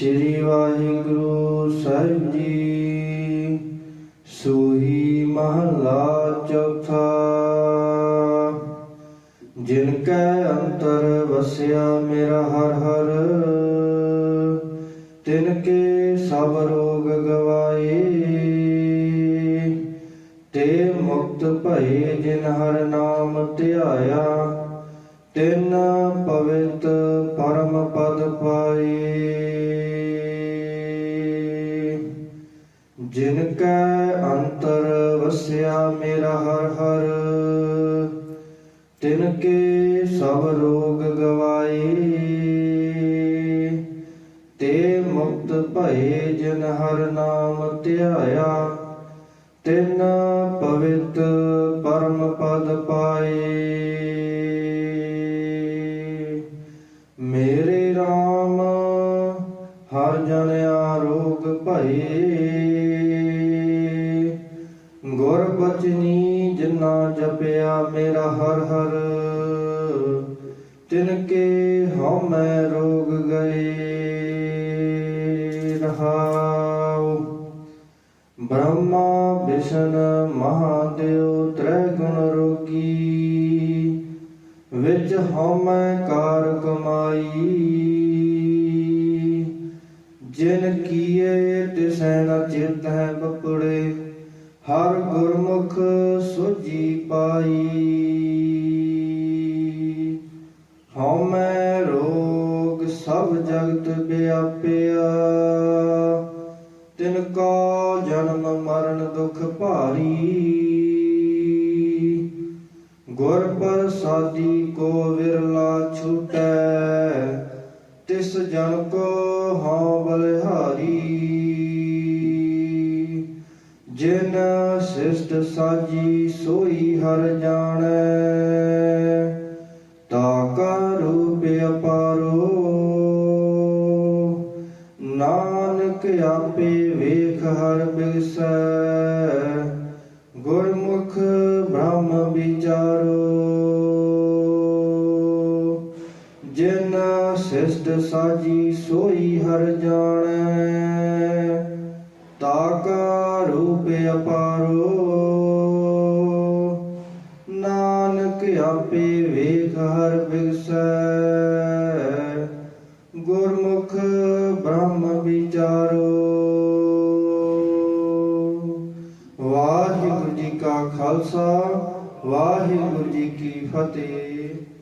ਸ੍ਰੀ ਵਾਹਿਗੁਰੂ ਸਾਹਿਬ ਜੀ। ਸੂਹੀ ਮਹਲਾ ਚੌਥਾ। ਜਿਨ ਕੈ ਅੰਤਰ ਵਸਿਆ ਮੇਰਾ ਹਰ ਹਰ, ਤਿਨ ਕੇ ਸਭ ਰੋਗ ਗਵਾਏ। ਤੇ ਮੁਕਤ ਭਏ ਜਿਨ ਹਰ ਨਾਮ ਧਿਆਇਆ ਤਿਨ ਪਵਿੱਤ ਪਰਮ ਪਦ ਪਾਏ। ਜਿਨ ਕੈ ਅੰਤਰ ਵਸਿਆ ਮੇਰਾ ਹਰ ਹਰ, ਤਿਨ ਕੇ ਸਭ ਰੋਗ ਗਵਾਏ। ਤੇ ਮੁਕਤ ਭਏ ਜਿਨ ਹਰ ਨਾਮ ਧਿਆਇਆ, ਤਿਨ ਪਵਿੱਤ ਪਰਮ ਪਦ ਭਏ। ਗੁਰ ਬਚਨੀ ਜਿਨਾ ਜਪਿਆ ਮੇਰਾ ਹਰ ਹਰ। ਤਿਨ ਕੇ ਹਉ ਮੈਂ ਰੋਗ ਗਏ ਰਹਾਉ। ਬ੍ਰਹਮਾ ਵਿਸ਼ਨ ਮਹਾਦੇਵ ਤ੍ਰੈ ਗੁਣ ਰੋਗੀ। ਵਿੱਚ ਹਉਮੈ ਕਾਰ ਕਮਾਈ। ਜਿਨ ਕੀਏ ਤਿਸੈ ਨ ਚਿਤ ਹੈ ਬਪੜੇ, ਹਰ ਗੁਰਮੁਖ ਸੁਜੀ ਪਾਈ। ਹਉਮੈ ਰੋਗ ਸਭ ਜਗਤ ਵਿਆਪਿਆ, ਤਿਨ ਕਾ ਜਨਮ ਮਰਨ ਦੁਖ ਭਾਰੀ। ਗੁਰ ਪ੍ਰਸਾਦੀ ਕੋ ਵਿਰਲਾ ਛੂਟੈ, ਤਿਸ ਜਨ ਕੋ ਜਿਨ ਸਿਸ਼ਟ ਸਾਜੀ ਸੋਈ ਹਰ ਜਾਣੈ, ਤਾ ਕਾ ਰੂਪ ਅਪਾਰੋ। ਨਾਨਕ ਆਪੇ ਵੇਖ ਹਰ ਬਿਗਸੈ ਗੁਰਮੁਖ ਬ੍ਰਹਮ ਵਿਚਾਰੋ। ਜਿਨ ਸਿਸ਼ਟ ਸਾਜੀ ਸੋਈ ਹਰ ਜਾਣੈ ਤਾ ਕਾ ਰੂਪ ਅਪਾਰੋ। ਨਾਨਕ ਆਪੇ ਵੇਖ ਹਰ ਬਿਗਸੈ ਗੁਰਮੁਖ ਬ੍ਰਹਮ ਵਿਚਾਰੋ। ਵਾਹਿਗੁਰੂ ਜੀ ਕਾ ਖਾਲਸਾ, ਵਾਹਿਗੁਰੂ ਜੀ ਕੀ ਫਤਿਹ।